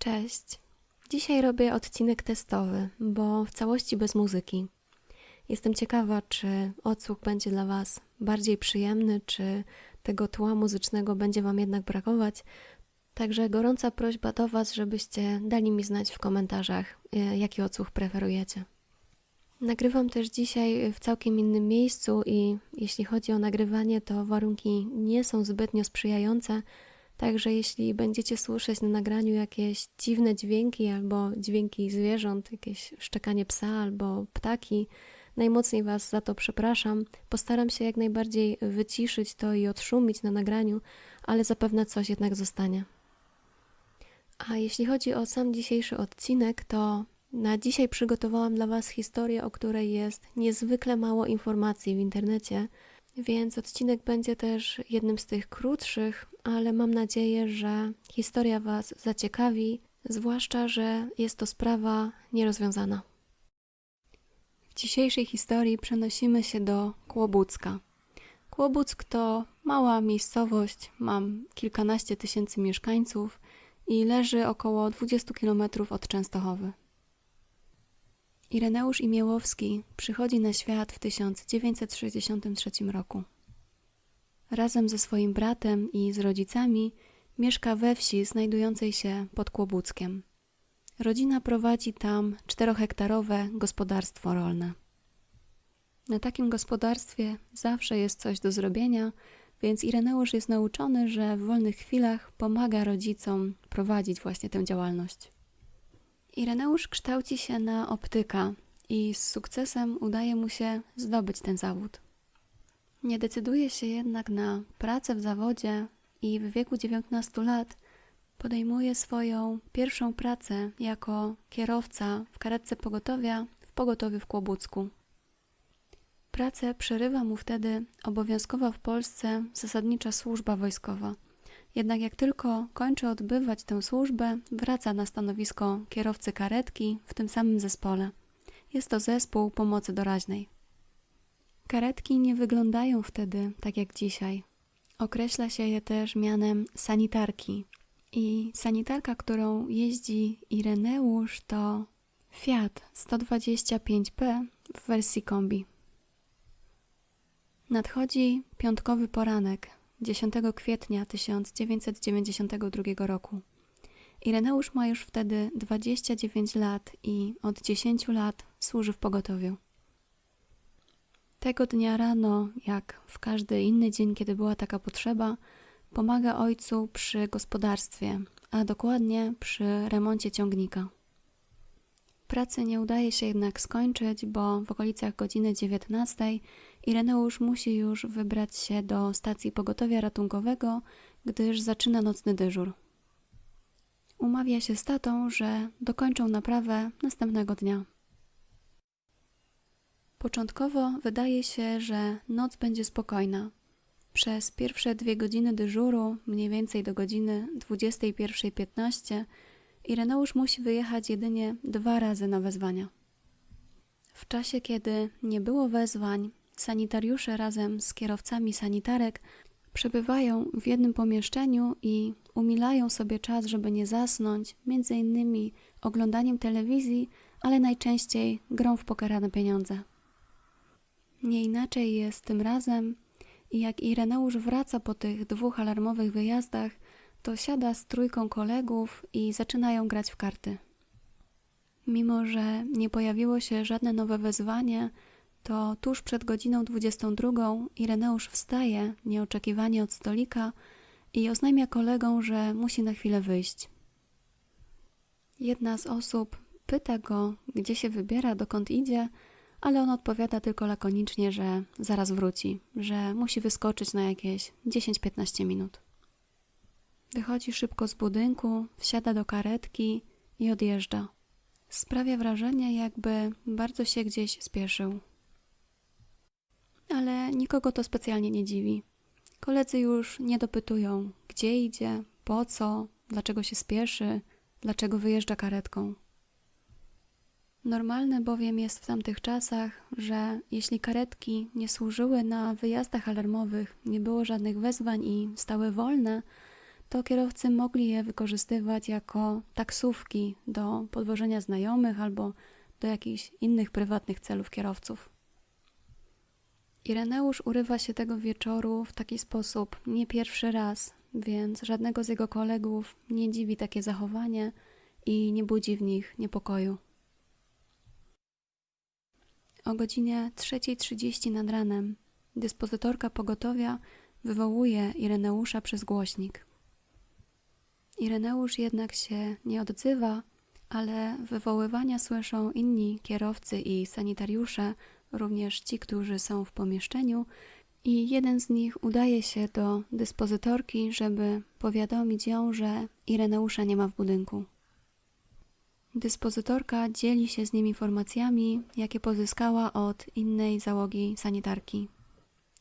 Cześć. Dzisiaj robię odcinek testowy, bo w całości bez muzyki. Jestem ciekawa, czy odsłuch będzie dla Was bardziej przyjemny, czy tego tła muzycznego będzie Wam jednak brakować. Także gorąca prośba do Was, żebyście dali mi znać w komentarzach, e, jaki odsłuch preferujecie. Nagrywam też dzisiaj w całkiem innym miejscu i jeśli chodzi o nagrywanie, to warunki nie są zbytnio sprzyjające. Także jeśli będziecie słyszeć na nagraniu jakieś dziwne dźwięki albo dźwięki zwierząt, jakieś szczekanie psa albo ptaki, najmocniej Was za to przepraszam. Postaram się jak najbardziej wyciszyć to i odszumić na nagraniu, ale zapewne coś jednak zostanie. A jeśli chodzi o sam dzisiejszy odcinek, to na dzisiaj przygotowałam dla Was historię, o której jest niezwykle mało informacji w internecie, więc odcinek będzie też jednym z tych krótszych, ale mam nadzieję, że historia Was zaciekawi, zwłaszcza, że jest to sprawa nierozwiązana. W dzisiejszej historii przenosimy się do Kłobucka. Kłobuck to mała miejscowość, mam kilkanaście tysięcy mieszkańców i leży około 20 km od Częstochowy. Ireneusz Imiełowski przychodzi na świat w 1963 roku. Razem ze swoim bratem i z rodzicami mieszka we wsi znajdującej się pod Kłobuckiem. Rodzina prowadzi tam czterohektarowe gospodarstwo rolne. Na takim gospodarstwie zawsze jest coś do zrobienia, więc Ireneusz jest nauczony, że w wolnych chwilach pomaga rodzicom prowadzić właśnie tę działalność. Ireneusz kształci się na optyka i z sukcesem udaje mu się zdobyć ten zawód. Nie decyduje się jednak na pracę w zawodzie i w wieku 19 lat podejmuje swoją pierwszą pracę jako kierowca w karetce pogotowia w pogotowiu w Kłobucku. Pracę przerywa mu wtedy obowiązkowa w Polsce zasadnicza służba wojskowa – jednak jak tylko kończy odbywać tę służbę, wraca na stanowisko kierowcy karetki w tym samym zespole. Jest to zespół pomocy doraźnej. Karetki nie wyglądają wtedy tak jak dzisiaj. Określa się je też mianem sanitarki. I sanitarka, którą jeździ Ireneusz, to Fiat 125P w wersji kombi. Nadchodzi piątkowy poranek, 10 kwietnia 1992 roku. Ireneusz ma już wtedy 29 lat i od 10 lat służy w pogotowiu. Tego dnia rano, jak w każdy inny dzień, kiedy była taka potrzeba, pomaga ojcu przy gospodarstwie, a dokładnie przy remoncie ciągnika. Pracy nie udaje się jednak skończyć, bo w okolicach godziny 19 Ireneusz musi już wybrać się do stacji pogotowia ratunkowego, gdyż zaczyna nocny dyżur. Umawia się z tatą, że dokończą naprawę następnego dnia. Początkowo wydaje się, że noc będzie spokojna. Przez pierwsze dwie godziny dyżuru, mniej więcej do godziny 21.15, Ireneusz musi wyjechać jedynie dwa razy na wezwania. W czasie, kiedy nie było wezwań, sanitariusze razem z kierowcami sanitarek przebywają w jednym pomieszczeniu i umilają sobie czas, żeby nie zasnąć, między innymi oglądaniem telewizji, ale najczęściej grą w pokera na pieniądze. Nie inaczej jest tym razem i jak Ireneusz wraca po tych dwóch alarmowych wyjazdach, to siada z trójką kolegów i zaczynają grać w karty. Mimo, że nie pojawiło się żadne nowe wezwanie, to tuż przed godziną 22 Ireneusz wstaje nieoczekiwanie od stolika i oznajmia kolegom, że musi na chwilę wyjść. Jedna z osób pyta go, gdzie się wybiera, dokąd idzie, ale on odpowiada tylko lakonicznie, że zaraz wróci, że musi wyskoczyć na jakieś 10-15 minut. Wychodzi szybko z budynku, wsiada do karetki i odjeżdża. Sprawia wrażenie, jakby bardzo się gdzieś spieszył. Ale nikogo to specjalnie nie dziwi. Koledzy już nie dopytują, gdzie idzie, po co, dlaczego się spieszy, dlaczego wyjeżdża karetką. Normalne bowiem jest w tamtych czasach, że jeśli karetki nie służyły na wyjazdach alarmowych, nie było żadnych wezwań i stały wolne, to kierowcy mogli je wykorzystywać jako taksówki do podwożenia znajomych albo do jakichś innych prywatnych celów kierowców. Ireneusz urywa się tego wieczoru w taki sposób nie pierwszy raz, więc żadnego z jego kolegów nie dziwi takie zachowanie i nie budzi w nich niepokoju. O godzinie 3.30 nad ranem dyspozytorka pogotowia wywołuje Ireneusza przez głośnik. Ireneusz jednak się nie odzywa, ale wywoływania słyszą inni kierowcy i sanitariusze, również ci, którzy są w pomieszczeniu, i jeden z nich udaje się do dyspozytorki, żeby powiadomić ją, że Ireneusza nie ma w budynku. Dyspozytorka dzieli się z nim informacjami, jakie pozyskała od innej załogi sanitarki.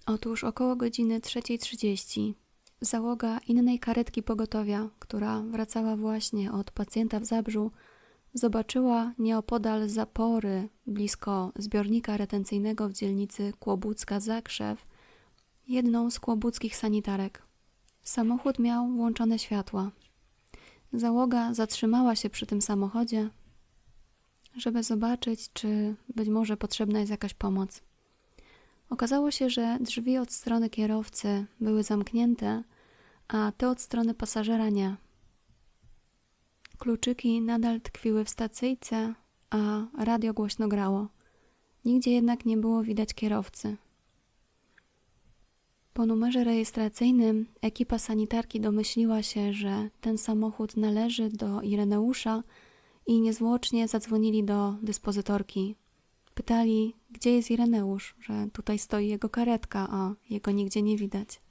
Otóż około godziny 3.30 załoga innej karetki pogotowia, która wracała właśnie od pacjenta w Zabrzu, zobaczyła nieopodal zapory blisko zbiornika retencyjnego w dzielnicy Kłobucka-Zakrzew jedną z kłobuckich sanitarek. Samochód miał włączone światła. Załoga zatrzymała się przy tym samochodzie, żeby zobaczyć, czy być może potrzebna jest jakaś pomoc. Okazało się, że drzwi od strony kierowcy były zamknięte, a te od strony pasażera nie. Kluczyki nadal tkwiły w stacyjce, a radio głośno grało. Nigdzie jednak nie było widać kierowcy. Po numerze rejestracyjnym ekipa sanitarki domyśliła się, że ten samochód należy do Ireneusza i niezwłocznie zadzwonili do dyspozytorki. Pytali, gdzie jest Ireneusz, że tutaj stoi jego karetka, a jego nigdzie nie widać.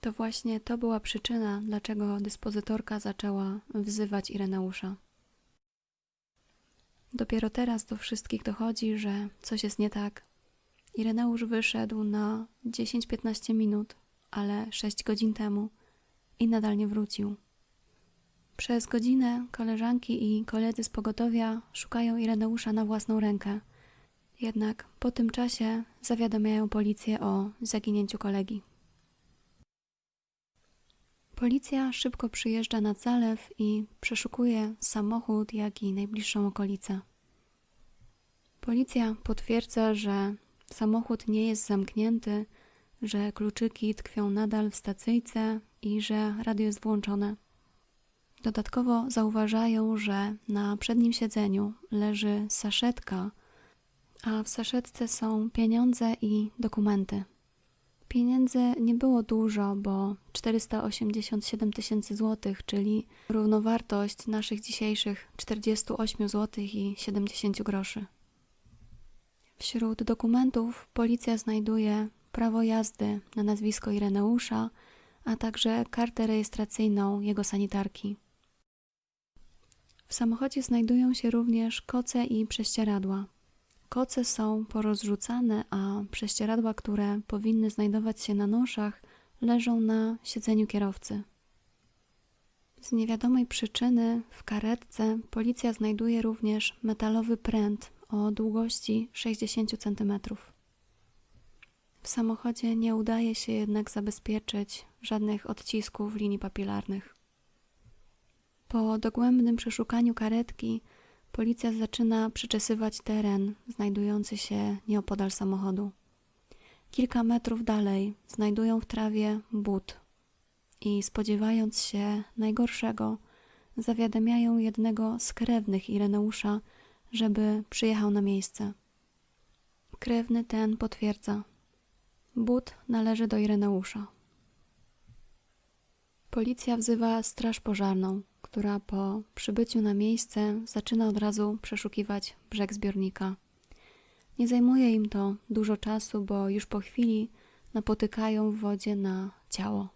To właśnie to była przyczyna, dlaczego dyspozytorka zaczęła wzywać Ireneusza. Dopiero teraz do wszystkich dochodzi, że coś jest nie tak. Ireneusz wyszedł na 10-15 minut, ale 6 godzin temu i nadal nie wrócił. Przez godzinę koleżanki i koledzy z pogotowia szukają Ireneusza na własną rękę. Jednak po tym czasie zawiadamiają policję o zaginięciu kolegi. Policja szybko przyjeżdża nad zalew i przeszukuje samochód, jak i najbliższą okolicę. Policja potwierdza, że samochód nie jest zamknięty, że kluczyki tkwią nadal w stacyjce i że radio jest włączone. Dodatkowo zauważają, że na przednim siedzeniu leży saszetka, a w saszetce są pieniądze i dokumenty. Pieniędzy nie było dużo, bo 487 tysięcy złotych, czyli równowartość naszych dzisiejszych 48 zł i 70 groszy. Wśród dokumentów policja znajduje prawo jazdy na nazwisko Ireneusza, a także kartę rejestracyjną jego sanitarki. W samochodzie znajdują się również koce i prześcieradła. Koce są porozrzucane, a prześcieradła, które powinny znajdować się na noszach, leżą na siedzeniu kierowcy. Z niewiadomej przyczyny w karetce policja znajduje również metalowy pręt o długości 60 cm. W samochodzie nie udaje się jednak zabezpieczyć żadnych odcisków linii papilarnych. Po dogłębnym przeszukaniu karetki policja zaczyna przeczesywać teren znajdujący się nieopodal samochodu. Kilka metrów dalej znajdują w trawie but i spodziewając się najgorszego, zawiadamiają jednego z krewnych Ireneusza, żeby przyjechał na miejsce. Krewny ten potwierdza. But należy do Ireneusza. Policja wzywa straż pożarną, która po przybyciu na miejsce zaczyna od razu przeszukiwać brzeg zbiornika. Nie zajmuje im to dużo czasu, bo już po chwili napotykają w wodzie na ciało.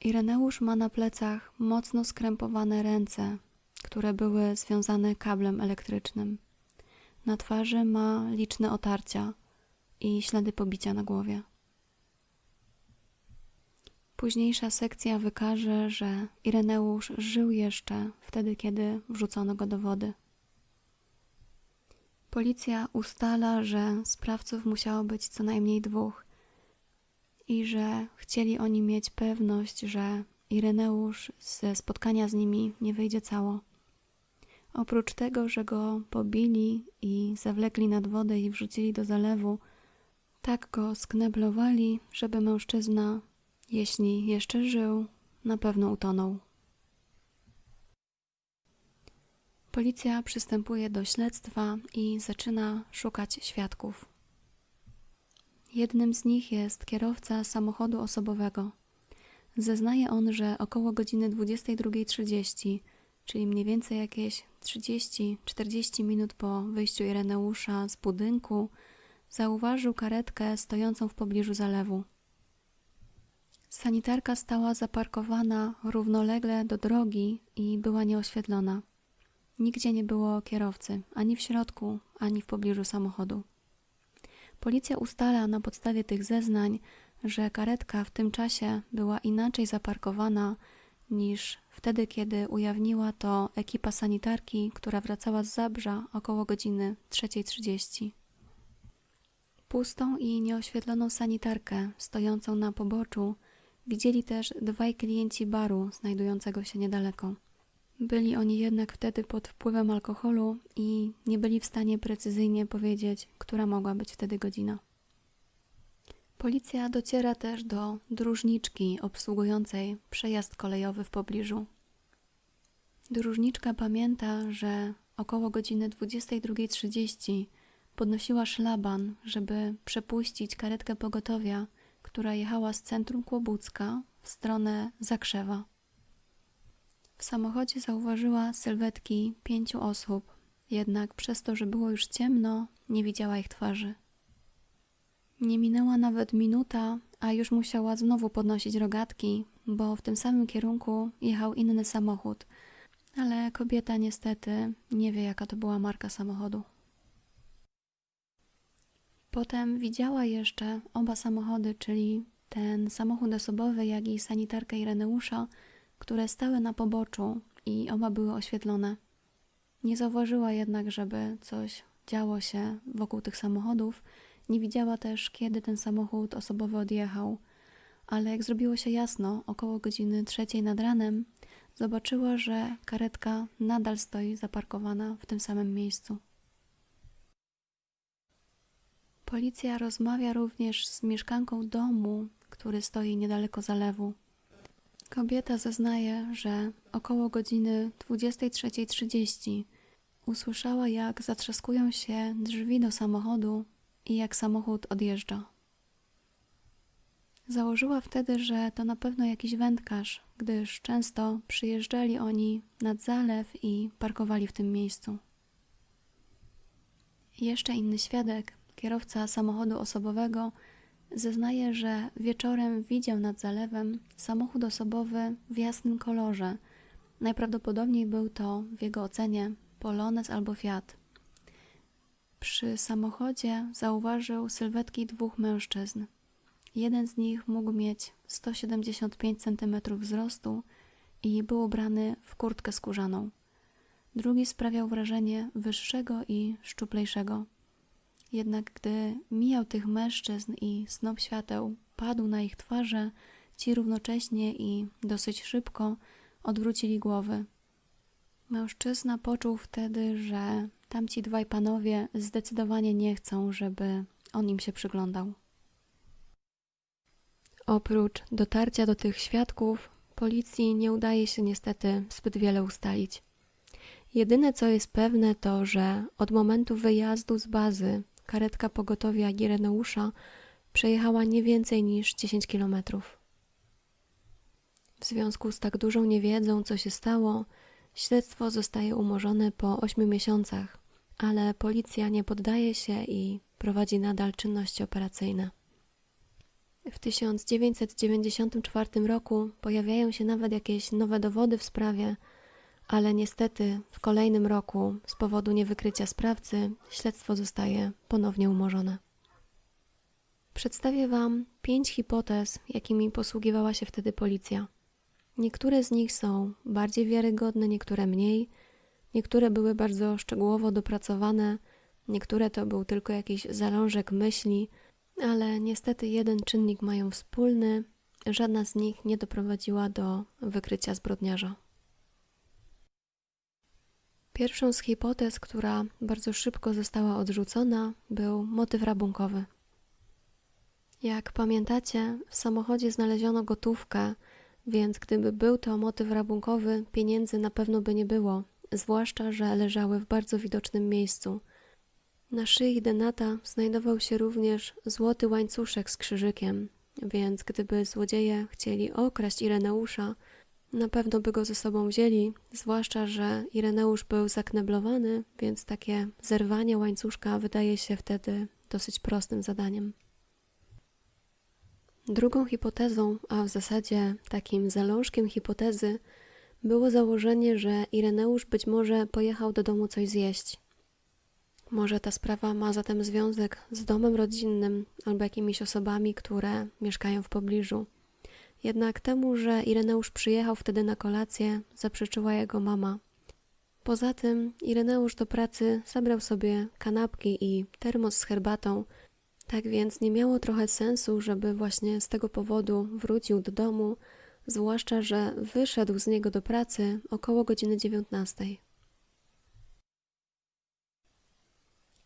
Ireneusz ma na plecach mocno skrępowane ręce, które były związane kablem elektrycznym. Na twarzy ma liczne otarcia i ślady pobicia na głowie. Późniejsza sekcja wykaże, że Ireneusz żył jeszcze wtedy, kiedy wrzucono go do wody. Policja ustala, że sprawców musiało być co najmniej dwóch i że chcieli oni mieć pewność, że Ireneusz ze spotkania z nimi nie wyjdzie cało. Oprócz tego, że go pobili i zawlekli nad wodę i wrzucili do zalewu, tak go skneblowali, żeby mężczyzna, jeśli jeszcze żył, na pewno utonął. Policja przystępuje do śledztwa i zaczyna szukać świadków. Jednym z nich jest kierowca samochodu osobowego. Zeznaje on, że około godziny 22.30, czyli mniej więcej jakieś 30-40 minut po wyjściu Ireneusza z budynku, zauważył karetkę stojącą w pobliżu zalewu. Sanitarka stała zaparkowana równolegle do drogi i była nieoświetlona. Nigdzie nie było kierowcy, ani w środku, ani w pobliżu samochodu. Policja ustala na podstawie tych zeznań, że karetka w tym czasie była inaczej zaparkowana niż wtedy, kiedy ujawniła to ekipa sanitarki, która wracała z Zabrza około godziny 3.30. Pustą i nieoświetloną sanitarkę stojącą na poboczu widzieli też dwaj klienci baru znajdującego się niedaleko. Byli oni jednak wtedy pod wpływem alkoholu i nie byli w stanie precyzyjnie powiedzieć, która mogła być wtedy godzina. Policja dociera też do dróżniczki obsługującej przejazd kolejowy w pobliżu. Dróżniczka pamięta, że około godziny 22.30 podnosiła szlaban, żeby przepuścić karetkę pogotowia, która jechała z centrum Kłobucka w stronę Zakrzewa. W samochodzie zauważyła sylwetki pięciu osób, jednak przez to, że było już ciemno, nie widziała ich twarzy. Nie minęła nawet minuta, a już musiała znowu podnosić rogatki, bo w tym samym kierunku jechał inny samochód, ale kobieta niestety nie wie, jaka to była marka samochodu. Potem widziała jeszcze oba samochody, czyli ten samochód osobowy, jak i sanitarkę Ireneusza, które stały na poboczu i oba były oświetlone. Nie zauważyła jednak, żeby coś działo się wokół tych samochodów. Nie widziała też, kiedy ten samochód osobowy odjechał, ale jak zrobiło się jasno, około godziny trzeciej nad ranem, zobaczyła, że karetka nadal stoi zaparkowana w tym samym miejscu. Policja rozmawia również z mieszkanką domu, który stoi niedaleko zalewu. Kobieta zeznaje, że około godziny 23.30 usłyszała, jak zatrzaskują się drzwi do samochodu i jak samochód odjeżdża. Założyła wtedy, że to na pewno jakiś wędkarz, gdyż często przyjeżdżali oni nad zalew i parkowali w tym miejscu. Jeszcze inny świadek, kierowca samochodu osobowego, Zeznaje, że wieczorem widział nad zalewem samochód osobowy w jasnym kolorze. Najprawdopodobniej był to, w jego ocenie, Polonez albo Fiat. Przy samochodzie zauważył sylwetki dwóch mężczyzn. Jeden z nich mógł mieć 175 cm wzrostu i był ubrany w kurtkę skórzaną. Drugi sprawiał wrażenie wyższego i szczuplejszego. Jednak gdy mijał tych mężczyzn i snop świateł padł na ich twarze, ci równocześnie i dosyć szybko odwrócili głowy. Mężczyzna poczuł wtedy, że tamci dwaj panowie zdecydowanie nie chcą, żeby on im się przyglądał. Oprócz dotarcia do tych świadków, policji nie udaje się niestety zbyt wiele ustalić. Jedyne co jest pewne to, że od momentu wyjazdu z bazy karetka pogotowia Gireneusza przejechała nie więcej niż 10 kilometrów. W związku z tak dużą niewiedzą, co się stało, śledztwo zostaje umorzone po 8 miesiącach, ale policja nie poddaje się i prowadzi nadal czynności operacyjne. W 1994 roku pojawiają się nawet jakieś nowe dowody w sprawie, ale niestety w kolejnym roku z powodu niewykrycia sprawcy śledztwo zostaje ponownie umorzone. Przedstawię Wam pięć hipotez, jakimi posługiwała się wtedy policja. Niektóre z nich są bardziej wiarygodne, niektóre mniej, niektóre były bardzo szczegółowo dopracowane, niektóre to był tylko jakiś zalążek myśli, ale niestety jeden czynnik mają wspólny. Żadna z nich nie doprowadziła do wykrycia zbrodniarza. Pierwszą z hipotez, która bardzo szybko została odrzucona, był motyw rabunkowy. Jak pamiętacie, w samochodzie znaleziono gotówkę, więc gdyby był to motyw rabunkowy, pieniędzy na pewno by nie było, zwłaszcza, że leżały w bardzo widocznym miejscu. Na szyi Denata znajdował się również złoty łańcuszek z krzyżykiem, więc gdyby złodzieje chcieli okraść Ireneusza, na pewno by go ze sobą wzięli, zwłaszcza, że Ireneusz był zakneblowany, więc takie zerwanie łańcuszka wydaje się wtedy dosyć prostym zadaniem. Drugą hipotezą, a w zasadzie takim zalążkiem hipotezy, było założenie, że Ireneusz być może pojechał do domu coś zjeść. Może ta sprawa ma zatem związek z domem rodzinnym albo jakimiś osobami, które mieszkają w pobliżu. Jednak temu, że Ireneusz przyjechał wtedy na kolację, zaprzeczyła jego mama. Poza tym Ireneusz do pracy zabrał sobie kanapki i termos z herbatą, tak więc nie miało trochę sensu, żeby właśnie z tego powodu wrócił do domu, zwłaszcza, że wyszedł z niego do pracy około godziny 19.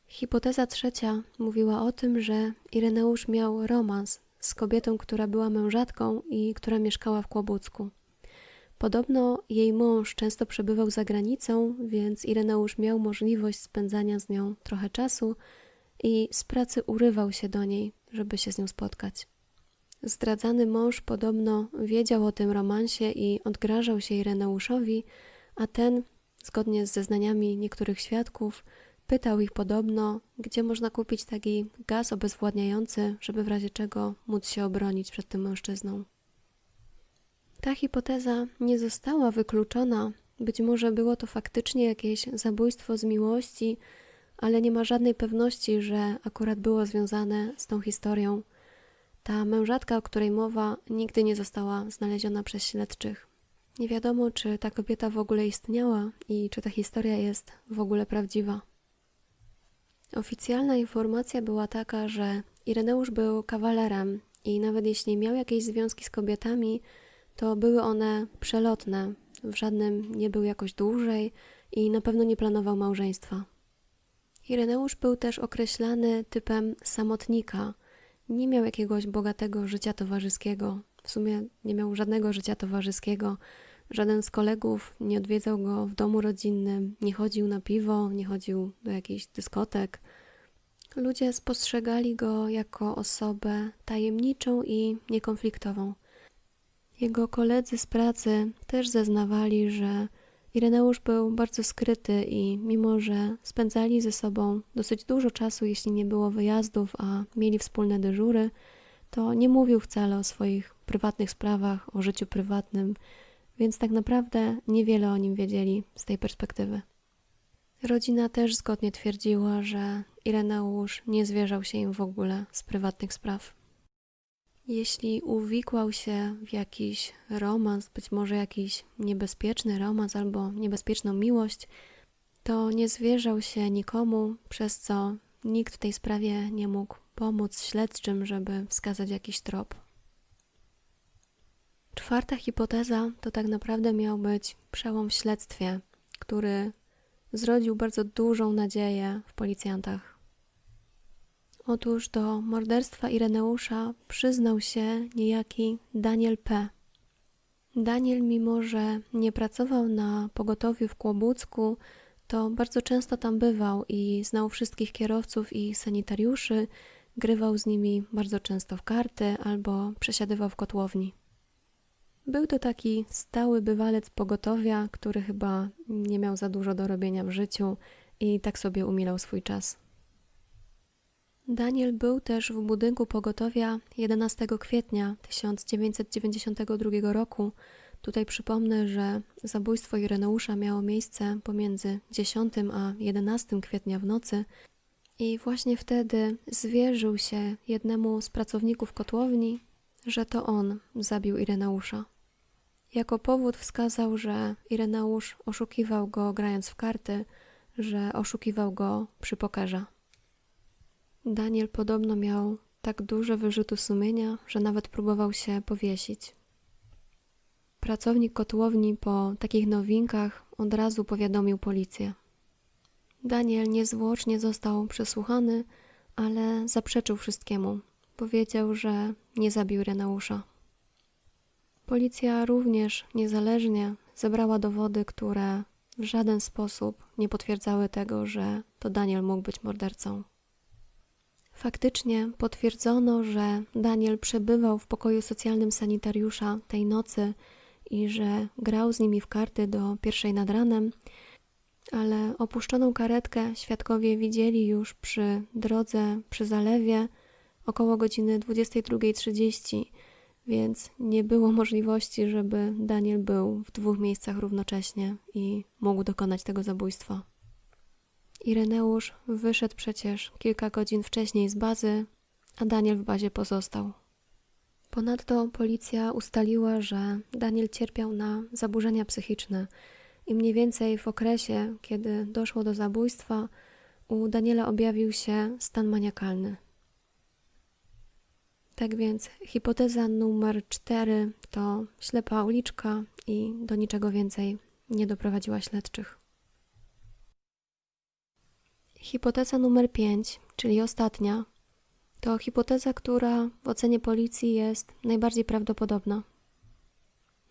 Hipoteza trzecia mówiła o tym, że Ireneusz miał romans z kobietą, która była mężatką i która mieszkała w Kłobucku. Podobno jej mąż często przebywał za granicą, więc Ireneusz miał możliwość spędzania z nią trochę czasu i z pracy urywał się do niej, żeby się z nią spotkać. Zdradzany mąż podobno wiedział o tym romansie i odgrażał się Ireneuszowi, a ten, zgodnie z zeznaniami niektórych świadków, Pytał ich podobno, gdzie można kupić taki gaz obezwładniający, żeby w razie czego móc się obronić przed tym mężczyzną. Ta hipoteza nie została wykluczona. Być może było to faktycznie jakieś zabójstwo z miłości, ale nie ma żadnej pewności, że akurat było związane z tą historią. Ta mężatka, o której mowa, nigdy nie została znaleziona przez śledczych. Nie wiadomo, czy ta kobieta w ogóle istniała i czy ta historia jest w ogóle prawdziwa. Oficjalna informacja była taka, że Ireneusz był kawalerem i nawet jeśli miał jakieś związki z kobietami, to były one przelotne, w żadnym nie był jakoś dłużej i na pewno nie planował małżeństwa. Ireneusz był też określany typem samotnika. Nie miał jakiegoś bogatego życia towarzyskiego. W sumie nie miał żadnego życia towarzyskiego. Żaden z kolegów nie odwiedzał go w domu rodzinnym, nie chodził na piwo, nie chodził do jakichś dyskotek. Ludzie spostrzegali go jako osobę tajemniczą i niekonfliktową. Jego koledzy z pracy też zeznawali, że Ireneusz był bardzo skryty i mimo, że spędzali ze sobą dosyć dużo czasu, jeśli nie było wyjazdów, a mieli wspólne dyżury, to nie mówił wcale o swoich prywatnych sprawach, o życiu prywatnym, więc tak naprawdę niewiele o nim wiedzieli z tej perspektywy. Rodzina też zgodnie twierdziła, że Ireneusz nie zwierzał się im w ogóle z prywatnych spraw. Jeśli uwikłał się w jakiś romans, być może jakiś niebezpieczny romans albo niebezpieczną miłość, to nie zwierzał się nikomu, przez co nikt w tej sprawie nie mógł pomóc śledczym, żeby wskazać jakiś trop. Czwarta hipoteza to tak naprawdę miał być przełom w śledztwie, który zrodził bardzo dużą nadzieję w policjantach. Otóż do morderstwa Ireneusza przyznał się niejaki Daniel P. Daniel, mimo że nie pracował na pogotowiu w Kłobucku, to bardzo często tam bywał i znał wszystkich kierowców i sanitariuszy, grywał z nimi bardzo często w karty albo przesiadywał w kotłowni. Był to taki stały bywalec pogotowia, który chyba nie miał za dużo do robienia w życiu i tak sobie umilał swój czas. Daniel był też w budynku pogotowia 11 kwietnia 1992 roku. Tutaj przypomnę, że zabójstwo Ireneusza miało miejsce pomiędzy 10 a 11 kwietnia w nocy i właśnie wtedy zwierzył się jednemu z pracowników kotłowni, że to on zabił Ireneusza. Jako powód wskazał, że Ireneusz oszukiwał go grając w karty, że oszukiwał go przy pokerze. Daniel podobno miał tak duże wyrzuty sumienia, że nawet próbował się powiesić. Pracownik kotłowni po takich nowinkach od razu powiadomił policję. Daniel niezwłocznie został przesłuchany, ale zaprzeczył wszystkiemu. Powiedział, że nie zabił Reneusza. Policja również niezależnie zebrała dowody, które w żaden sposób nie potwierdzały tego, że to Daniel mógł być mordercą. Faktycznie potwierdzono, że Daniel przebywał w pokoju socjalnym sanitariusza tej nocy i że grał z nimi w karty do pierwszej nad ranem, ale opuszczoną karetkę świadkowie widzieli już przy drodze przy zalewie około godziny 22.30, więc nie było możliwości, żeby Daniel był w dwóch miejscach równocześnie i mógł dokonać tego zabójstwa. Ireneusz wyszedł przecież kilka godzin wcześniej z bazy, a Daniel w bazie pozostał. Ponadto policja ustaliła, że Daniel cierpiał na zaburzenia psychiczne i mniej więcej w okresie, kiedy doszło do zabójstwa, u Daniela objawił się stan maniakalny. Tak więc hipoteza numer cztery to ślepa uliczka i do niczego więcej nie doprowadziła śledczych. Hipoteza numer 5, czyli ostatnia, to hipoteza, która w ocenie policji jest najbardziej prawdopodobna.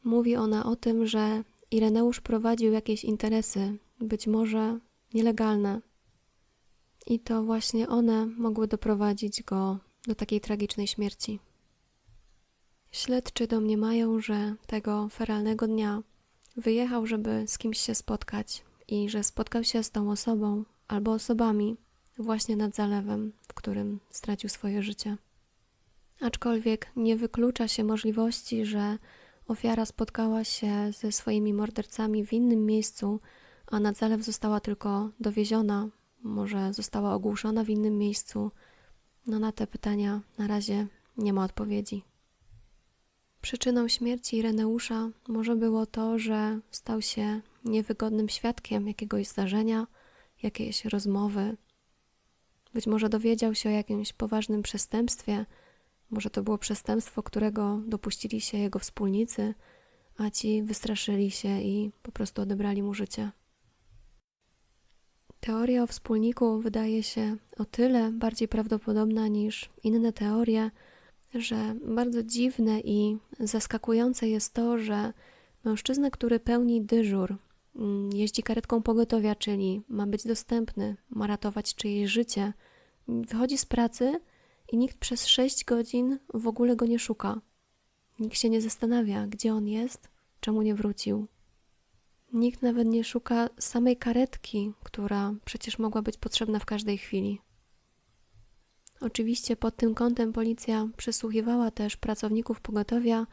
Mówi ona o tym, że Ireneusz prowadził jakieś interesy, być może nielegalne, i to właśnie one mogły doprowadzić go do takiej tragicznej śmierci. Śledczy domniemają, że tego feralnego dnia wyjechał, żeby z kimś się spotkać i że spotkał się z tą osobą albo osobami właśnie nad zalewem, w którym stracił swoje życie. Aczkolwiek nie wyklucza się możliwości, że ofiara spotkała się ze swoimi mordercami w innym miejscu, a nad zalew została tylko dowieziona, może została ogłuszona w innym miejscu. No na te pytania na razie nie ma odpowiedzi. Przyczyną śmierci Ireneusza może było to, że stał się niewygodnym świadkiem jakiegoś zdarzenia, jakiejś rozmowy. Być może dowiedział się o jakimś poważnym przestępstwie, może to było przestępstwo, którego dopuścili się jego wspólnicy, a ci wystraszyli się i po prostu odebrali mu życie. Teoria o wspólniku wydaje się o tyle bardziej prawdopodobna niż inne teorie, że bardzo dziwne i zaskakujące jest to, że mężczyzna, który pełni dyżur, mm, jeździ karetką pogotowia, czyli ma być dostępny, ma ratować czyjeś życie, wychodzi z pracy i nikt przez 6 godzin w ogóle go nie szuka. Nikt się nie zastanawia, gdzie on jest, czemu nie wrócił. Nikt nawet nie szuka samej karetki, która przecież mogła być potrzebna w każdej chwili. Oczywiście pod tym kątem policja przesłuchiwała też pracowników pogotowia,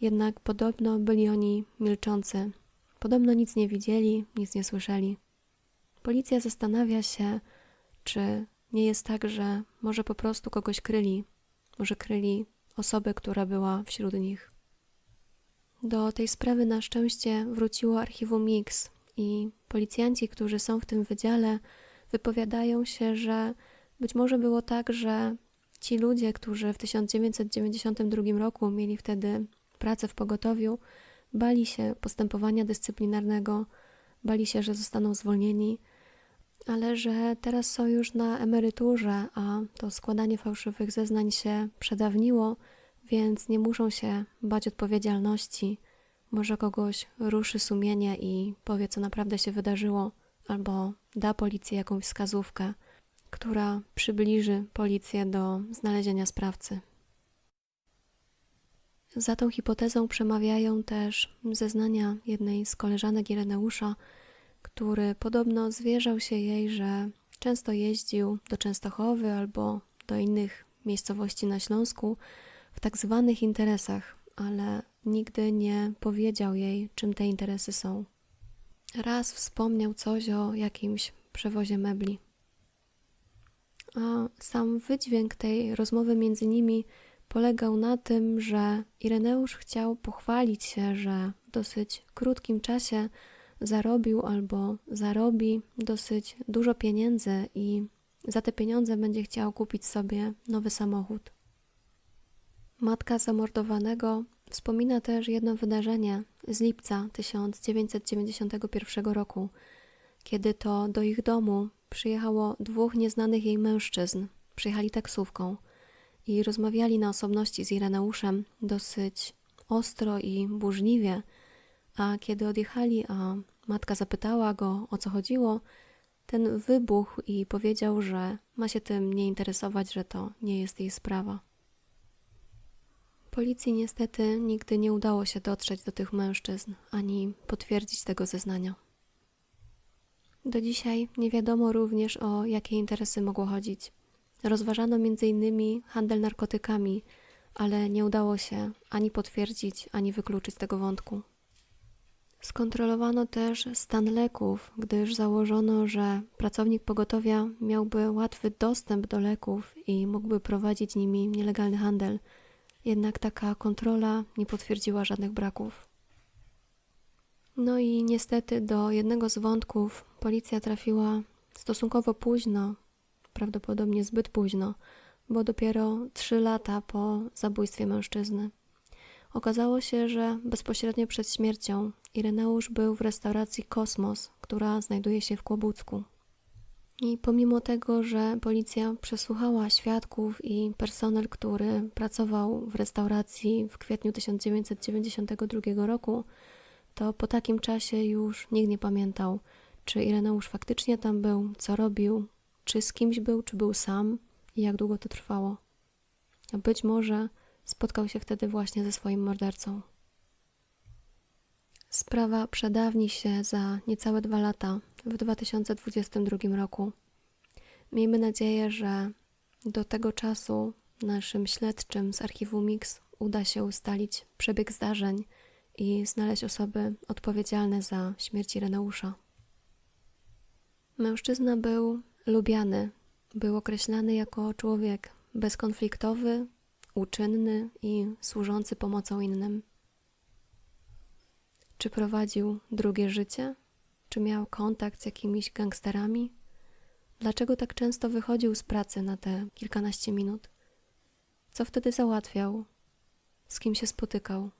jednak podobno byli oni milczący. Podobno nic nie widzieli, nic nie słyszeli. Policja zastanawia się, czy nie jest tak, że może po prostu kogoś kryli, może kryli osobę, która była wśród nich. Do tej sprawy na szczęście wróciło archiwum Mix i policjanci, którzy są w tym wydziale, wypowiadają się, że być może było tak, że ci ludzie, którzy w 1992 roku mieli wtedy pracę w pogotowiu, bali się postępowania dyscyplinarnego, bali się, że zostaną zwolnieni, ale że teraz są już na emeryturze, a to składanie fałszywych zeznań się przedawniło, więc nie muszą się bać odpowiedzialności. Może kogoś ruszy sumienie i powie, co naprawdę się wydarzyło, albo da policji jakąś wskazówkę która przybliży policję do znalezienia sprawcy. Za tą hipotezą przemawiają też zeznania jednej z koleżanek Ireneusza, który podobno zwierzał się jej, że często jeździł do Częstochowy albo do innych miejscowości na Śląsku w tak zwanych interesach, ale nigdy nie powiedział jej, czym te interesy są. Raz wspomniał coś o jakimś przewozie mebli a sam wydźwięk tej rozmowy między nimi polegał na tym, że Ireneusz chciał pochwalić się, że w dosyć krótkim czasie zarobił albo zarobi dosyć dużo pieniędzy i za te pieniądze będzie chciał kupić sobie nowy samochód. Matka zamordowanego wspomina też jedno wydarzenie z lipca 1991 roku, kiedy to do ich domu przyjechało dwóch nieznanych jej mężczyzn. Przyjechali taksówką i rozmawiali na osobności z Ireneuszem dosyć ostro i burzliwie, a kiedy odjechali, a matka zapytała go o co chodziło, ten wybuchł i powiedział, że ma się tym nie interesować, że to nie jest jej sprawa. Policji niestety nigdy nie udało się dotrzeć do tych mężczyzn ani potwierdzić tego zeznania. Do dzisiaj nie wiadomo również o jakie interesy mogło chodzić. Rozważano m.in. handel narkotykami, ale nie udało się ani potwierdzić, ani wykluczyć tego wątku. Skontrolowano też stan leków, gdyż założono, że pracownik pogotowia miałby łatwy dostęp do leków i mógłby prowadzić nimi nielegalny handel. Jednak taka kontrola nie potwierdziła żadnych braków. No i niestety do jednego z wątków policja trafiła stosunkowo późno, prawdopodobnie zbyt późno, bo dopiero trzy lata po zabójstwie mężczyzny. Okazało się, że bezpośrednio przed śmiercią Ireneusz był w restauracji Kosmos, która znajduje się w Kłobucku. I pomimo tego, że policja przesłuchała świadków i personel, który pracował w restauracji w kwietniu 1992 roku, to po takim czasie już nikt nie pamiętał, czy Ireneusz faktycznie tam był, co robił, czy z kimś był, czy był sam i jak długo to trwało. A być może spotkał się wtedy właśnie ze swoim mordercą. Sprawa przedawni się za niecałe dwa lata, w 2022 roku. Miejmy nadzieję, że do tego czasu naszym śledczym z archiwum Mix uda się ustalić przebieg zdarzeń i znaleźć osoby odpowiedzialne za śmierć Ireneusza. Mężczyzna był lubiany, był określany jako człowiek bezkonfliktowy, uczynny i służący pomocą innym. Czy prowadził drugie życie? Czy miał kontakt z jakimiś gangsterami? Dlaczego tak często wychodził z pracy na te kilkanaście minut? Co wtedy załatwiał? Z kim się spotykał?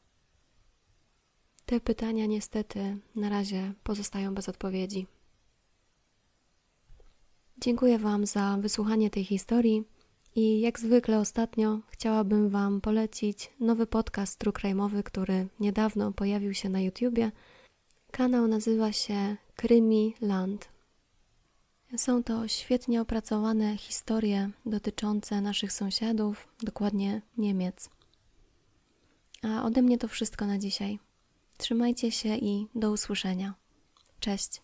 Te pytania niestety na razie pozostają bez odpowiedzi. Dziękuję Wam za wysłuchanie tej historii i jak zwykle ostatnio chciałabym Wam polecić nowy podcast True Crime'owy, który niedawno pojawił się na YouTubie. Kanał nazywa się Krymi Land. Są to świetnie opracowane historie dotyczące naszych sąsiadów, dokładnie Niemiec. A ode mnie to wszystko na dzisiaj. Trzymajcie się i do usłyszenia. Cześć.